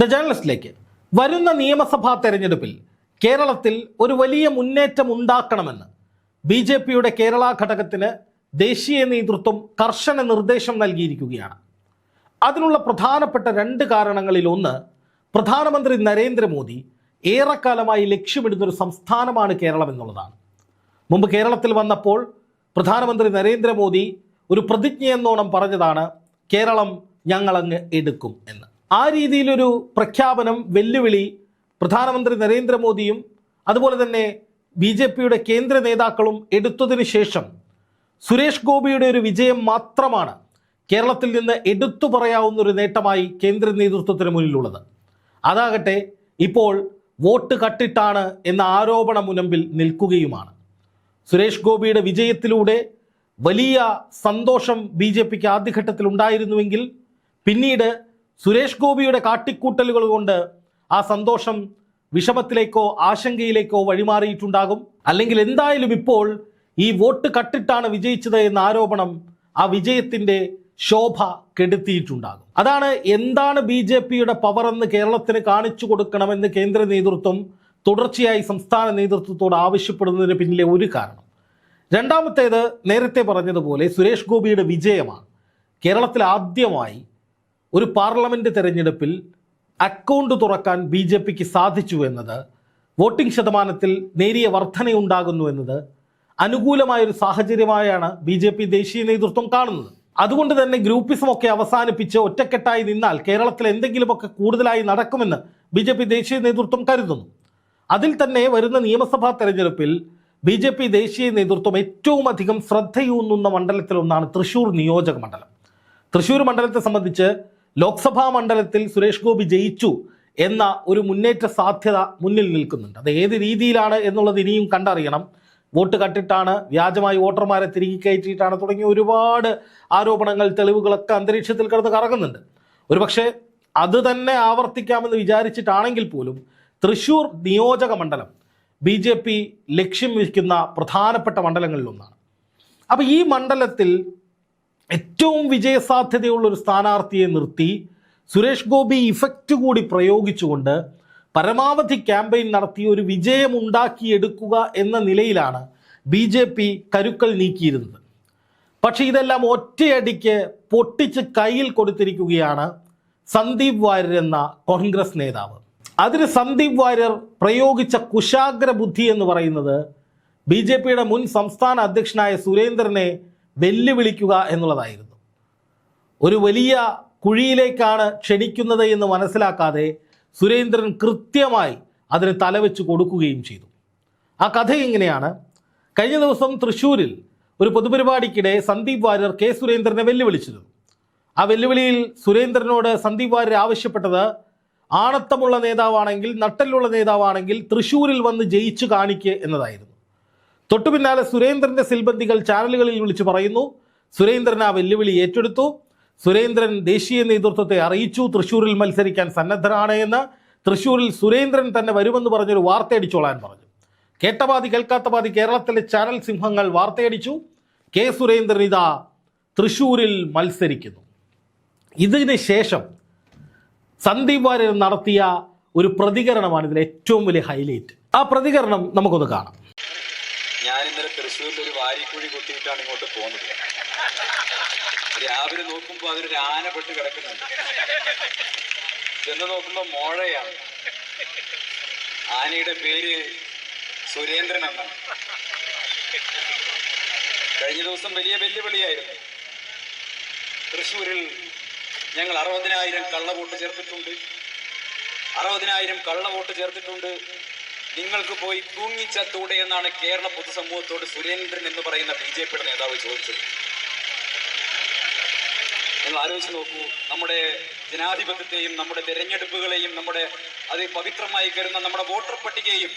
The ജേർണലിസ്റ്റിലേക്ക് വരുന്ന നിയമസഭാ തെരഞ്ഞെടുപ്പിൽ കേരളത്തിൽ ഒരു വലിയ മുന്നേറ്റം ഉണ്ടാക്കണമെന്ന് ബി ജെ പിയുടെ കേരള ഘടകത്തിന് ദേശീയ നേതൃത്വം കർശന നിർദ്ദേശം നൽകിയിരിക്കുകയാണ്. അതിനുള്ള പ്രധാനപ്പെട്ട രണ്ട് കാരണങ്ങളിൽ ഒന്ന് പ്രധാനമന്ത്രി നരേന്ദ്രമോദി ഏറെക്കാലമായി ലക്ഷ്യമിടുന്ന ഒരു സംസ്ഥാനമാണ് കേരളം എന്നുള്ളതാണ്. മുമ്പ് കേരളത്തിൽ വന്നപ്പോൾ പ്രധാനമന്ത്രി നരേന്ദ്രമോദി ഒരു പ്രതിജ്ഞയെന്നോണം പറഞ്ഞതാണ് കേരളം ഞങ്ങളങ്ങ് എടുക്കും എന്ന്. ആ രീതിയിലൊരു പ്രഖ്യാപനം വെല്ലുവിളി പ്രധാനമന്ത്രി നരേന്ദ്രമോദിയും അതുപോലെ തന്നെ ബി ജെ പിയുടെ കേന്ദ്ര നേതാക്കളും എടുത്തതിന് ശേഷം സുരേഷ് ഗോപിയുടെ ഒരു വിജയം മാത്രമാണ് കേരളത്തിൽ നിന്ന് എടുത്തു പറയാവുന്ന ഒരു നേട്ടമായി കേന്ദ്ര നേതൃത്വത്തിന് മുന്നിലുള്ളത്. അതാകട്ടെ ഇപ്പോൾ വോട്ട് കട്ടിട്ടാണ് എന്ന ആരോപണ മുനമ്പിൽ നിൽക്കുകയുമാണ്. സുരേഷ് ഗോപിയുടെ വിജയത്തിലൂടെ വലിയ സന്തോഷം ബി ജെ പിക്ക് ആദ്യഘട്ടത്തിൽ ഉണ്ടായിരുന്നുവെങ്കിൽ പിന്നീട് സുരേഷ് ഗോപിയുടെ കാട്ടിക്കൂട്ടലുകൾ കൊണ്ട് ആ സന്തോഷം വിഷമത്തിലേക്കോ ആശങ്കയിലേക്കോ വഴിമാറിയിട്ടുണ്ടാകും. അല്ലെങ്കിൽ എന്തായാലും ഇപ്പോൾ ഈ വോട്ട് കട്ടിട്ടാണ് വിജയിച്ചത് എന്ന ആരോപണം ആ വിജയത്തിന്റെ ശോഭ കെടുത്തിയിട്ടുണ്ടാകും. അതാണ് എന്താണ് ബി ജെ പിയുടെ പവർ എന്ന് കേരളത്തിന് കാണിച്ചു കൊടുക്കണമെന്ന് കേന്ദ്ര നേതൃത്വം തുടർച്ചയായി സംസ്ഥാന നേതൃത്വത്തോട് ആവശ്യപ്പെടുന്നതിന് പിന്നിലെ ഒരു കാരണം. രണ്ടാമത്തേത് നേരത്തെ പറഞ്ഞതുപോലെ സുരേഷ് ഗോപിയുടെ വിജയമാണ്. കേരളത്തിൽ ആദ്യമായി ഒരു പാർലമെന്റ് തെരഞ്ഞെടുപ്പിൽ അക്കൗണ്ട് തുറക്കാൻ ബി ജെ പിക്ക് സാധിച്ചു എന്നത് വോട്ടിംഗ് ശതമാനത്തിൽ നേരിയ വർധനയുണ്ടാകുന്നു എന്നത് അനുകൂലമായൊരു സാഹചര്യമായാണ് ബി ജെ പി ദേശീയ നേതൃത്വം കാണുന്നത്. അതുകൊണ്ട് തന്നെ ഗ്രൂപ്പിസം ഒക്കെ അവസാനിപ്പിച്ച് ഒറ്റക്കെട്ടായി നിന്നാൽ കേരളത്തിൽ എന്തെങ്കിലുമൊക്കെ കൂടുതലായി നടക്കുമെന്ന് ബി ജെ പി ദേശീയ നേതൃത്വം കരുതുന്നു. അതിൽ തന്നെ വരുന്ന നിയമസഭാ തെരഞ്ഞെടുപ്പിൽ ബി ജെ പി ദേശീയ നേതൃത്വം ഏറ്റവും അധികം ശ്രദ്ധയൂന്നുന്ന മണ്ഡലത്തിലൊന്നാണ് തൃശൂർ നിയോജക മണ്ഡലം. തൃശൂർ മണ്ഡലത്തെ സംബന്ധിച്ച് ലോക്സഭാ മണ്ഡലത്തിൽ സുരേഷ് ഗോപി ജയിച്ചു എന്ന ഒരു മുന്നേറ്റ സാധ്യത മുന്നിൽ നിൽക്കുന്നുണ്ട്. അത് ഏത് രീതിയിലാണ് എന്നുള്ളത് ഇനിയും കണ്ടറിയണം. വോട്ട് കട്ടിട്ടാണ് വ്യാജമായി വോട്ടർമാരെ തിരികെ കയറ്റിയിട്ടാണ് തുടങ്ങിയ ഒരുപാട് ആരോപണങ്ങൾ തെളിവുകളൊക്കെ അന്തരീക്ഷത്തിൽ കിടന്ന് കറങ്ങുന്നുണ്ട്. ഒരുപക്ഷെ അത് തന്നെ ആവർത്തിക്കാമെന്ന് വിചാരിച്ചിട്ടാണെങ്കിൽ പോലും തൃശൂർ നിയോജക മണ്ഡലം ബി ജെ പി ലക്ഷ്യം വയ്ക്കുന്ന പ്രധാനപ്പെട്ട മണ്ഡലങ്ങളിലൊന്നാണ്. അപ്പോൾ ഈ മണ്ഡലത്തിൽ ഏറ്റവും വിജയസാധ്യതയുള്ള ഒരു സ്ഥാനാർത്ഥിയെ നിർത്തി സുരേഷ് ഗോപി ഇഫക്റ്റ് കൂടി പ്രയോഗിച്ചുകൊണ്ട് പരമാവധി ക്യാമ്പയിൻ നടത്തി ഒരു വിജയം ഉണ്ടാക്കിയെടുക്കുക എന്ന നിലയിലാണ് ബി ജെ പി കരുക്കൾ നീക്കിയിരുന്നത്. പക്ഷേ ഇതെല്ലാം ഒറ്റയടിക്ക് പൊട്ടിച്ച് കയ്യിൽ കൊടുത്തിരിക്കുകയാണ് സന്ദീപ് വാര്യർ എന്ന കോൺഗ്രസ് നേതാവ്. അതിന് സന്ദീപ് വാര്യർ പ്രയോഗിച്ച കുശാഗ്ര ബുദ്ധി എന്ന് പറയുന്നത് ബി ജെ പിയുടെ മുൻ സംസ്ഥാന അധ്യക്ഷനായ സുരേന്ദ്രനെ വെല്ലുവിളിക്കുക എന്നുള്ളതായിരുന്നു. ഒരു വലിയ കുഴിയിലേക്കാണ് ക്ഷണിക്കുന്നത് എന്ന് മനസ്സിലാക്കാതെ സുരേന്ദ്രൻ കൃത്യമായി അതിന് തലവെച്ച് കൊടുക്കുകയും ചെയ്തു. ആ കഥ ഇങ്ങനെയാണ്. കഴിഞ്ഞ ദിവസം തൃശ്ശൂരിൽ ഒരു പൊതുപരിപാടിക്കിടെ സന്ദീപ് വാര്യർ കെ സുരേന്ദ്രനെ വെല്ലുവിളിച്ചിരുന്നു. ആ വെല്ലുവിളിയിൽ സുരേന്ദ്രനോട് സന്ദീപ് വാര്യർ ആവശ്യപ്പെട്ടത് ആണത്തമുള്ള നേതാവാണെങ്കിൽ നട്ടലുള്ള നേതാവാണെങ്കിൽ തൃശ്ശൂരിൽ വന്ന് ജയിച്ചു കാണിക്കുക എന്നതായിരുന്നു. തൊട്ടു പിന്നാലെ സുരേന്ദ്രന്റെ സിൽബന്ധികൾ ചാനലുകളിൽ വിളിച്ചു പറയുന്നു. സുരേന്ദ്രൻ ആ വെല്ലുവിളി ഏറ്റെടുത്തു. സുരേന്ദ്രൻ ദേശീയ നേതൃത്വത്തെ അറിയിച്ചു. തൃശ്ശൂരിൽ മത്സരിക്കാൻ സന്നദ്ധനാണ് എന്ന്. തൃശ്ശൂരിൽ സുരേന്ദ്രൻ തന്നെ വരുമെന്ന് പറഞ്ഞൊരു വാർത്തയടിച്ചോളാൻ പറഞ്ഞു. കേട്ട പാതി കേൾക്കാത്ത പാതി കേരളത്തിലെ ചാനൽ സിംഹങ്ങൾ വാർത്തയടിച്ചു. കെ സുരേന്ദ്രൻ ഇതാ തൃശ്ശൂരിൽ മത്സരിക്കുന്നു. ഇതിന് ശേഷം സന്ദീപ് വാര്യർ നടത്തിയ ഒരു പ്രതികരണമാണ് ഇതിലെ ഏറ്റവും വലിയ ഹൈലൈറ്റ്. ആ പ്രതികരണം നമുക്കൊന്ന് കാണാം. തൃശ്ശൂരിൽ ഒരു വാരിക്കുഴി കുത്തിയിട്ടാണ് ഇങ്ങോട്ട് പോകുന്നത്. രാവിലെ നോക്കുമ്പോ അതൊരു ആന പെട്ട് കിടക്കുന്നുണ്ട്. ചെന്ന് നോക്കുമ്പോ മോഴയാണ്. ആനയുടെ പേര് സുരേന്ദ്രൻ എന്നാണ്. കഴിഞ്ഞ ദിവസം വലിയ വെല്ലുവിളിയായിരുന്നു. തൃശ്ശൂരിൽ ഞങ്ങൾ അറുപതിനായിരം കള്ളവോട്ട് ചേർത്തിട്ടുണ്ട്. അറുപതിനായിരം കള്ളവോട്ട് ചേർത്തിട്ടുണ്ട്. നിങ്ങൾക്ക് പോയി തൂങ്ങിച്ചത്തൂടെ എന്നാണ് കേരള പൊതുസമൂഹത്തോട് സുരേന്ദ്രൻ എന്ന് പറയുന്ന ബി ജെ പിയുടെ നേതാവ് ചോദിച്ചത്. നിങ്ങൾ ആലോചിച്ച് നോക്കൂ നമ്മുടെ ജനാധിപത്യത്തെയും നമ്മുടെ തെരഞ്ഞെടുപ്പുകളെയും നമ്മുടെ അത് പവിത്രമായി കരുതുന്ന നമ്മുടെ വോട്ടർ പട്ടികയും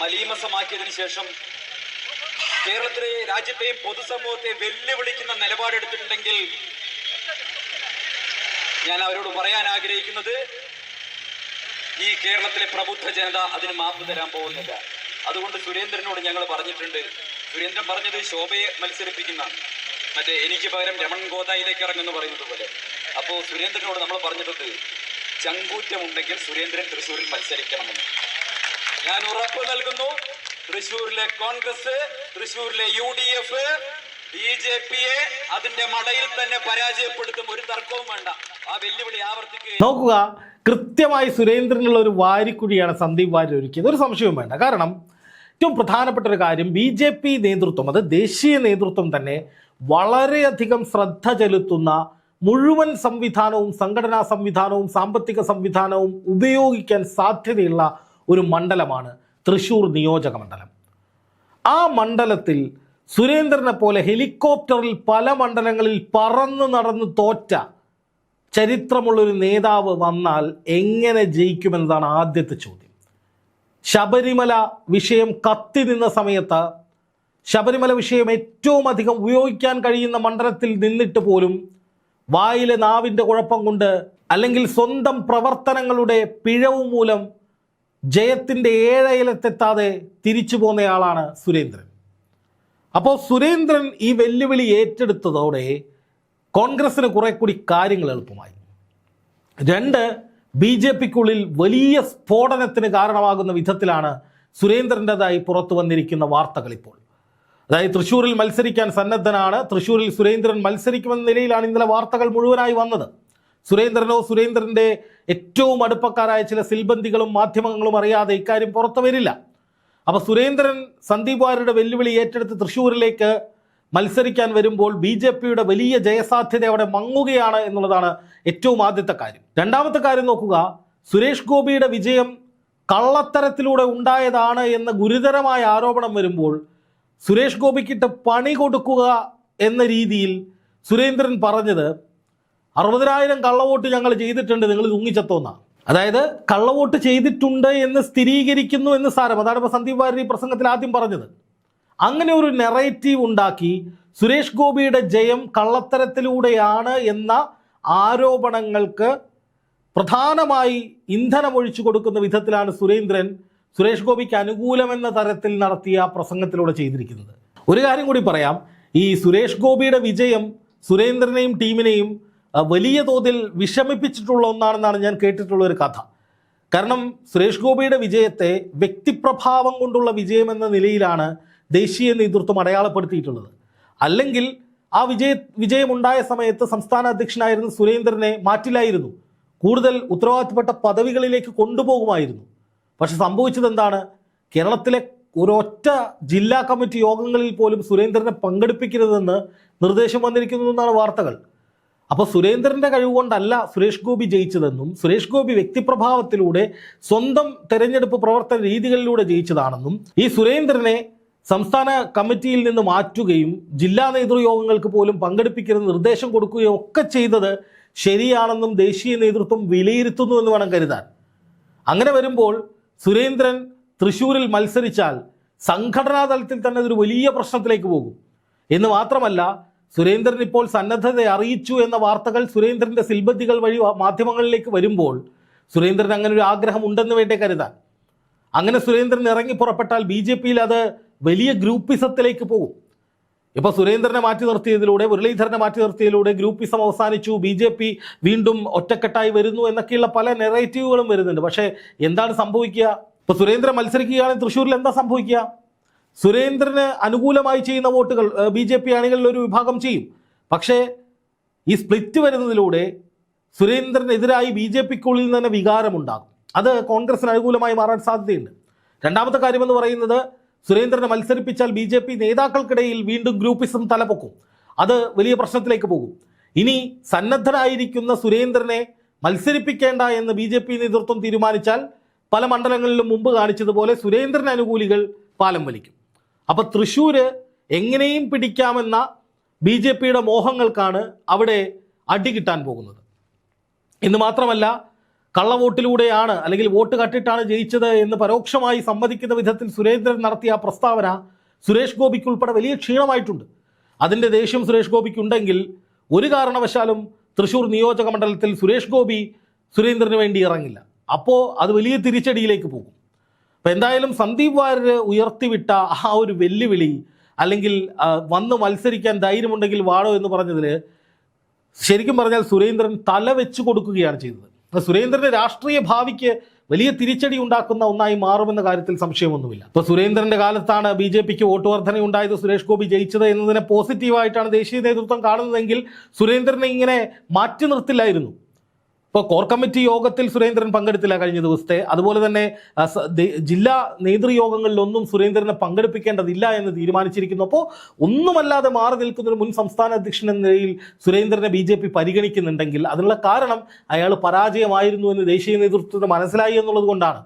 മലീമസമാക്കിയതിനു ശേഷം കേരളത്തിലെ രാജ്യത്തെയും പൊതുസമൂഹത്തെ വെല്ലുവിളിക്കുന്ന നിലപാടെടുത്തിട്ടുണ്ടെങ്കിൽ ഞാൻ അവരോട് പറയാൻ ആഗ്രഹിക്കുന്നത് ഈ കേരളത്തിലെ പ്രബുദ്ധ ജനത അതിന് മാപ്പ് തരാൻ പോകുന്നില്ല. അതുകൊണ്ട് സുരേന്ദ്രനോട് ഞങ്ങൾ പറഞ്ഞിട്ടുണ്ട് സുരേന്ദ്രൻ പറഞ്ഞത് ശോഭയെ മത്സരിപ്പിക്കുന്ന മറ്റേ എനിക്ക് പകരം രമൺ ഗോദായിലേക്ക് ഇറങ്ങുന്നു പറയുന്നത് പോലെ. അപ്പോൾ സുരേന്ദ്രനോട് നമ്മൾ പറഞ്ഞിട്ടുണ്ട് ചങ്കൂറ്റമുണ്ടെങ്കിൽ സുരേന്ദ്രൻ തൃശ്ശൂരിൽ മത്സരിക്കണമെന്ന്. ഞാൻ ഉറപ്പ് നൽകുന്നു തൃശ്ശൂരിലെ കോൺഗ്രസ് തൃശ്ശൂരിലെ U D F B J പിയെ അതിന്റെ മടയിൽ തന്നെ പരാജയപ്പെടുത്തും. ഒരു തർക്കവും വേണ്ട. നോക്കുക കൃത്യമായി സുരേന്ദ്രനുള്ള ഒരു വാരിക്കുഴിയാണ് സന്ദീപ് വാര്യർ ഒരുക്കിയത്. ഒരു സംശയവും വേണ്ട. കാരണം ഏറ്റവും പ്രധാനപ്പെട്ട ഒരു കാര്യം ബി ജെ പി നേതൃത്വം അത് ദേശീയ നേതൃത്വം തന്നെ വളരെയധികം ശ്രദ്ധ ചെലുത്തുന്ന മുഴുവൻ സംവിധാനവും സംഘടനാ സംവിധാനവും സാമ്പത്തിക സംവിധാനവും ഉപയോഗിക്കാൻ സാധ്യതയുള്ള ഒരു മണ്ഡലമാണ് തൃശൂർ നിയോജക മണ്ഡലം. ആ മണ്ഡലത്തിൽ സുരേന്ദ്രനെ പോലെ ഹെലികോപ്റ്ററിൽ പല മണ്ഡലങ്ങളിൽ പറന്ന് നടന്ന് തോറ്റ ചരിത്രമുള്ളൊരു നേതാവ് വന്നാൽ എങ്ങനെ ജയിക്കുമെന്നതാണ് ആദ്യത്തെ ചോദ്യം. ശബരിമല വിഷയം കത്തി നിന്ന സമയത്ത് ശബരിമല വിഷയം ഏറ്റവും അധികം ഉപയോഗിക്കാൻ കഴിയുന്ന മണ്ഡലത്തിൽ നിന്നിട്ട് പോലും വായിലെ നാവിന്റെ കുഴപ്പം കൊണ്ട് അല്ലെങ്കിൽ സ്വന്തം പ്രവർത്തനങ്ങളുടെ പിഴവ് മൂലം ജയത്തിന്റെ ഏഴയിലത്തെത്താതെ തിരിച്ചു പോന്നയാളാണ് സുരേന്ദ്രൻ. അപ്പോൾ സുരേന്ദ്രൻ ഈ വെല്ലുവിളി ഏറ്റെടുത്തതോടെ കോൺഗ്രസിന് കുറെ കൂടി കാര്യങ്ങൾ എളുപ്പമായി. രണ്ട് ബി ജെ പിക്കുള്ളിൽ വലിയ സ്ഫോടനത്തിന് കാരണമാകുന്ന വിധത്തിലാണ് സുരേന്ദ്രന്റെതായി പുറത്തു വന്നിരിക്കുന്ന വാർത്തകൾ ഇപ്പോൾ. അതായത് തൃശ്ശൂരിൽ മത്സരിക്കാൻ സന്നദ്ധനാണ് തൃശ്ശൂരിൽ സുരേന്ദ്രൻ മത്സരിക്കുമെന്ന നിലയിലാണ് ഇന്നലെ വാർത്തകൾ മുഴുവനായി വന്നത്. സുരേന്ദ്രനോ സുരേന്ദ്രന്റെ ഏറ്റവും അടുപ്പക്കാരായ ചില സിൽബന്ധികളും മാധ്യമങ്ങളും അറിയാതെ ഇക്കാര്യം പുറത്തു വരില്ല. അപ്പോൾ സുരേന്ദ്രൻ സന്ദീപ് വാര്യരുടെ വെല്ലുവിളി ഏറ്റെടുത്ത് തൃശ്ശൂരിലേക്ക് മത്സരിക്കാൻ വരുമ്പോൾ ബി ജെ പിയുടെ വലിയ ജയസാധ്യത അവിടെ മങ്ങുകയാണ് എന്നുള്ളതാണ് ഏറ്റവും ആദ്യത്തെ കാര്യം. രണ്ടാമത്തെ കാര്യം നോക്കുക സുരേഷ് ഗോപിയുടെ വിജയം കള്ളത്തരത്തിലൂടെ ഉണ്ടായതാണ് എന്ന ഗുരുതരമായ ആരോപണം വരുമ്പോൾ സുരേഷ് ഗോപിക്കിട്ട് പണി കൊടുക്കുക എന്ന രീതിയിൽ സുരേന്ദ്രൻ പറഞ്ഞത് അറുപതിനായിരം കള്ളവോട്ട് ഞങ്ങൾ ചെയ്തിട്ടുണ്ട് നിങ്ങൾ തൂങ്ങിച്ചത്തോന്നാണ് അതായത് കള്ളവോട്ട് ചെയ്തിട്ടുണ്ട് എന്ന് സ്ഥിരീകരിക്കുന്നു എന്ന് സാരം. അതാണ് ഇപ്പോൾ സന്ദീപ് വാര്യർ ഈ പ്രസംഗത്തിൽ ആദ്യം പറഞ്ഞത്. അങ്ങനെ ഒരു നെറേറ്റീവ് ഉണ്ടാക്കി സുരേഷ് ഗോപിയുടെ ജയം കള്ളത്തരത്തിലൂടെയാണ് എന്ന ആരോപണങ്ങൾക്ക് പ്രധാനമായി ഇന്ധനമൊഴിച്ചു കൊടുക്കുന്ന വിധത്തിലാണ് സുരേന്ദ്രൻ സുരേഷ് ഗോപിക്ക് അനുകൂലമെന്ന തരത്തിൽ നടത്തിയ പ്രസംഗത്തിലൂടെ ചെയ്തിരിക്കുന്നത്. ഒരു കാര്യം കൂടി പറയാം. ഈ സുരേഷ് ഗോപിയുടെ വിജയം സുരേന്ദ്രനെയും ടീമിനെയും വലിയ തോതിൽ വിഷമിപ്പിച്ചിട്ടുള്ള ഒന്നാണെന്നാണ് ഞാൻ കേട്ടിട്ടുള്ള ഒരു കഥ. കാരണം സുരേഷ് ഗോപിയുടെ വിജയത്തെ വ്യക്തിപ്രഭാവം കൊണ്ടുള്ള വിജയമെന്ന നിലയിലാണ് ദേശീയ നേതൃത്വം അടയാളപ്പെടുത്തിയിട്ടുള്ളത്. അല്ലെങ്കിൽ ആ വിജയ വിജയമുണ്ടായ സമയത്ത് സംസ്ഥാന അധ്യക്ഷനായിരുന്ന സുരേന്ദ്രനെ മാറ്റില്ലായിരുന്നു. കൂടുതൽ ഉത്തരവാദിത്തപ്പെട്ട പദവികളിലേക്ക് കൊണ്ടുപോകുമായിരുന്നു. പക്ഷെ സംഭവിച്ചത് എന്താണ്? കേരളത്തിലെ ഒരൊറ്റ ജില്ലാ കമ്മിറ്റി യോഗങ്ങളിൽ പോലും സുരേന്ദ്രനെ പങ്കെടുപ്പിക്കരുതെന്ന് നിർദ്ദേശം വന്നിരിക്കുന്നു എന്നാണ് വാർത്തകൾ. അപ്പോൾ സുരേന്ദ്രന്റെ കഴിവുകൊണ്ടല്ല സുരേഷ് ഗോപി ജയിച്ചതെന്നും സുരേഷ് ഗോപി വ്യക്തിപ്രഭാവത്തിലൂടെ സ്വന്തം തെരഞ്ഞെടുപ്പ് പ്രവർത്തന രീതികളിലൂടെ ജയിച്ചതാണെന്നും ഈ സുരേന്ദ്രനെ സംസ്ഥാന കമ്മിറ്റിയിൽ നിന്ന് മാറ്റുകയും ജില്ലാ നേതൃയോഗങ്ങൾക്ക് പോലും പങ്കെടുപ്പിക്കരുത് നിർദ്ദേശം കൊടുക്കുകയും ഒക്കെ ചെയ്തത് ശരിയാണെന്നും ദേശീയ നേതൃത്വം വിലയിരുത്തുന്നു എന്ന് വേണം കരുതാൻ. അങ്ങനെ വരുമ്പോൾ സുരേന്ദ്രൻ തൃശ്ശൂരിൽ മത്സരിച്ചാൽ സംഘടനാ തലത്തിൽ തന്നെ അതൊരു വലിയ പ്രശ്നത്തിലേക്ക് പോകും. എന്ന് മാത്രമല്ല സുരേന്ദ്രൻ ഇപ്പോൾ സന്നദ്ധത അറിയിച്ചു എന്ന വാർത്തകൾ സുരേന്ദ്രന്റെ സിൽബന്ധികൾ വഴി മാധ്യമങ്ങളിലേക്ക് വരുമ്പോൾ സുരേന്ദ്രൻ അങ്ങനെ ഒരു ആഗ്രഹം ഉണ്ടെന്ന് വേണ്ടേ കരുതാൻ. അങ്ങനെ സുരേന്ദ്രൻ ഇറങ്ങി പുറപ്പെട്ടാൽ ബി ജെ പിയിൽ അത് വലിയ ഗ്രൂപ്പിസത്തിലേക്ക് പോകും. ഇപ്പോൾ സുരേന്ദ്രനെ മാറ്റി നിർത്തിയതിലൂടെ മുരളീധരനെ മാറ്റി നിർത്തിയതിലൂടെ ഗ്രൂപ്പിസം അവസാനിച്ചു. ബി ജെ പി വീണ്ടും ഒറ്റക്കെട്ടായി വരുന്നു എന്നൊക്കെയുള്ള പല നെറേറ്റീവുകളും വരുന്നുണ്ട്. പക്ഷേ എന്താണ് സംഭവിക്കുക? ഇപ്പോൾ സുരേന്ദ്രൻ മത്സരിക്കുകയാണെങ്കിൽ തൃശ്ശൂരിൽ എന്താ സംഭവിക്കുക? സുരേന്ദ്രന് അനുകൂലമായി ചെയ്യുന്ന വോട്ടുകൾ ബി ജെ പി അണികളിൽ ഒരു വിഭാഗം ചെയ്യും. പക്ഷേ ഈ സ്പ്ലിറ്റ് വരുന്നതിലൂടെ സുരേന്ദ്രനെതിരായി ബി ജെ പിക്കുള്ളിൽ തന്നെ വികാരമുണ്ടാകും. അത് കോൺഗ്രസിന് അനുകൂലമായി മാറാൻ സാധ്യതയുണ്ട്. രണ്ടാമത്തെ കാര്യമെന്ന് പറയുന്നത് സുരേന്ദ്രനെ മത്സരിപ്പിച്ചാൽ ബി ജെ പി നേതാക്കൾക്കിടയിൽ വീണ്ടും ഗ്രൂപ്പിസം തലപൊക്കും. അത് വലിയ പ്രശ്നത്തിലേക്ക് പോകും. ഇനി സന്നദ്ധരായിരിക്കുന്ന സുരേന്ദ്രനെ മത്സരിപ്പിക്കേണ്ട എന്ന് ബി ജെ പി നേതൃത്വം തീരുമാനിച്ചാൽ പല മണ്ഡലങ്ങളിലും മുമ്പ് കാണിച്ചതുപോലെ സുരേന്ദ്രൻ അനുകൂലികൾ പാലം വലിക്കും. അപ്പോൾ തൃശ്ശൂര് എങ്ങനെയും പിടിക്കാമെന്ന ബി മോഹങ്ങൾക്കാണ് അവിടെ അടി കിട്ടാൻ പോകുന്നത്. എന്ന് മാത്രമല്ല കള്ളവോട്ടിലൂടെയാണ് അല്ലെങ്കിൽ വോട്ട് കട്ടിട്ടാണ് ജയിച്ചത് എന്ന് പരോക്ഷമായി സമ്മതിക്കുന്ന വിധത്തിൽ സുരേന്ദ്രൻ നടത്തിയ പ്രസ്താവന സുരേഷ് ഗോപിക്ക് ഉൾപ്പെടെ വലിയ ക്ഷീണമായിട്ടുണ്ട്. അതിന്റെ ദേഷ്യം സുരേഷ് ഗോപിക്കുണ്ടെങ്കിൽ ഒരു കാരണവശാലും തൃശ്ശൂർ നിയോജക മണ്ഡലത്തിൽ സുരേഷ് ഗോപി സുരേന്ദ്രന് വേണ്ടി ഇറങ്ങില്ല. അപ്പോൾ അത് വലിയ തിരിച്ചടിയിലേക്ക് പോകും. അപ്പം എന്തായാലും സന്ദീപ് വാര്യർ ഉയർത്തിവിട്ട ആ ഒരു വെല്ലുവിളി അല്ലെങ്കിൽ വന്ന് മത്സരിക്കാൻ ധൈര്യമുണ്ടെങ്കിൽ വാടോ എന്ന് പറഞ്ഞതിൽ ശരിക്കും പറഞ്ഞാൽ സുരേന്ദ്രൻ തല വെച്ച് കൊടുക്കുകയാണ് ചെയ്തത്. സുരേന്ദ്രന്റെ രാഷ്ട്രീയ ഭാവിക്ക് വലിയ തിരിച്ചടി ഉണ്ടാക്കുന്ന ഒന്നായി മാറുമെന്ന കാര്യത്തിൽ സംശയമൊന്നുമില്ല. ഇപ്പൊ സുരേന്ദ്രന്റെ കാലത്താണ് ബി ജെ പിക്ക് വോട്ട് വർധന ഉണ്ടായത് സുരേഷ് ഗോപി ജയിച്ചത് എന്നതിനെ പോസിറ്റീവായിട്ടാണ് ദേശീയ നേതൃത്വം കാണുന്നതെങ്കിൽ സുരേന്ദ്രനെ ഇങ്ങനെ മാറ്റി നിർത്തില്ലായിരുന്നു. ഇപ്പോൾ കോർ കമ്മിറ്റി യോഗത്തിൽ സുരേന്ദ്രൻ പങ്കെടുത്തില്ല കഴിഞ്ഞ ദിവസത്തെ. അതുപോലെ തന്നെ ജില്ലാ നേതൃയോഗങ്ങളിലൊന്നും സുരേന്ദ്രനെ പങ്കെടുപ്പിക്കേണ്ടതില്ല എന്ന് തീരുമാനിച്ചിരിക്കുന്നു. അപ്പോൾ ഒന്നുമല്ലാതെ മാറി നിൽക്കുന്ന ഒരു മുൻ സംസ്ഥാന അധ്യക്ഷൻ എന്ന നിലയിൽ സുരേന്ദ്രനെ ബി ജെ പി പരിഗണിക്കുന്നുണ്ടെങ്കിൽ അതിനുള്ള കാരണം അയാൾ പരാജയമായിരുന്നു എന്ന് ദേശീയ നേതൃത്വത്തിന് മനസ്സിലായി എന്നുള്ളത് കൊണ്ടാണ്.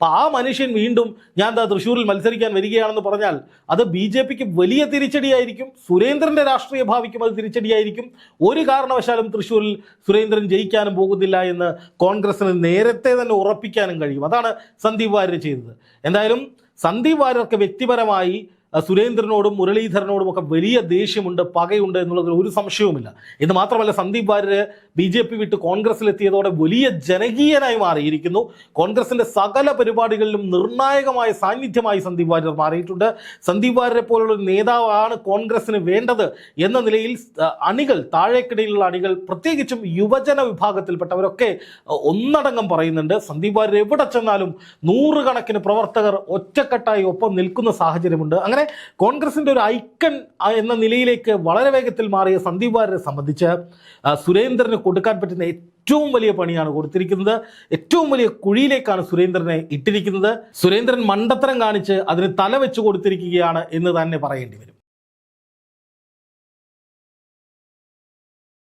അപ്പോൾ ആ മനുഷ്യൻ വീണ്ടും ഞാൻ എന്താ തൃശ്ശൂരിൽ മത്സരിക്കാൻ വരികയാണെന്ന് പറഞ്ഞാൽ അത് ബി ജെ പിക്ക് വലിയ തിരിച്ചടിയായിരിക്കും സുരേന്ദ്രന്റെ രാഷ്ട്രീയ ഭാവിക്കും അത് തിരിച്ചടിയായിരിക്കും. ഒരു കാരണവശാലും തൃശ്ശൂരിൽ സുരേന്ദ്രൻ ജയിക്കാനും പോകുന്നില്ല എന്ന് കോൺഗ്രസിന് നേരത്തെ തന്നെ ഉറപ്പിക്കാനും കഴിയും. അതാണ് സന്ദീപ് വാര്യർ ചെയ്തത്. എന്തായാലും സന്ദീപ് വാര്യർക്ക് വ്യക്തിപരമായി സുരേന്ദ്രനോടും മുരളീധരനോടും ഒക്കെ വലിയ ദേഷ്യമുണ്ട് പകയുണ്ട് എന്നുള്ളതിൽ ഒരു സംശയവുമില്ല. ഇത് മാത്രമല്ല Sandeep Warrier B J P വിട്ട് കോൺഗ്രസിലെത്തിയതോടെ വലിയ ജനകീയനായി മാറിയിരിക്കുന്നു. കോൺഗ്രസിന്റെ സകല പരിപാടികളിലും നിർണായകമായ സാന്നിധ്യമായി സന്ദീപ് വാര്യർ മാറിയിട്ടുണ്ട്. സന്ദീപ് വാര്യരെ പോലുള്ള നേതാവാണ് കോൺഗ്രസിന് വേണ്ടത് എന്ന നിലയിൽ അണികൾ താഴേക്കിടയിലുള്ള അണികൾ പ്രത്യേകിച്ചും യുവജന വിഭാഗത്തിൽപ്പെട്ടവരൊക്കെ ഒന്നടങ്കം പറയുന്നുണ്ട്. സന്ദീപ് വാര്യർ എവിടെ ചെന്നാലും നൂറുകണക്കിന് പ്രവർത്തകർ ഒറ്റക്കെട്ടായി ഒപ്പം നിൽക്കുന്ന സാഹചര്യമുണ്ട്. അങ്ങനെ കോൺഗ്രസിന്റെ ഒരു ഐക്കൺ എന്ന നിലയിലേക്ക് വളരെ വേഗത്തിൽ മാറിയ സന്ദീപ് വാര്യരെ സംബന്ധിച്ച് സുരേന്ദ്രന് കൊടുക്കാൻ പറ്റുന്ന ഏറ്റവും വലിയ പണിയാണ് കൊടുത്തിരിക്കുന്നത്. ഏറ്റവും വലിയ കുഴിയിലേക്കാണ് സുരേന്ദ്രനെ ഇട്ടിരിക്കുന്നത്. സുരേന്ദ്രൻ മണ്ടത്തരം കാണിച്ച് അതിന് തല വെച്ച് കൊടുത്തിരിക്കുകയാണ് എന്ന് തന്നെ പറയേണ്ടി വരും.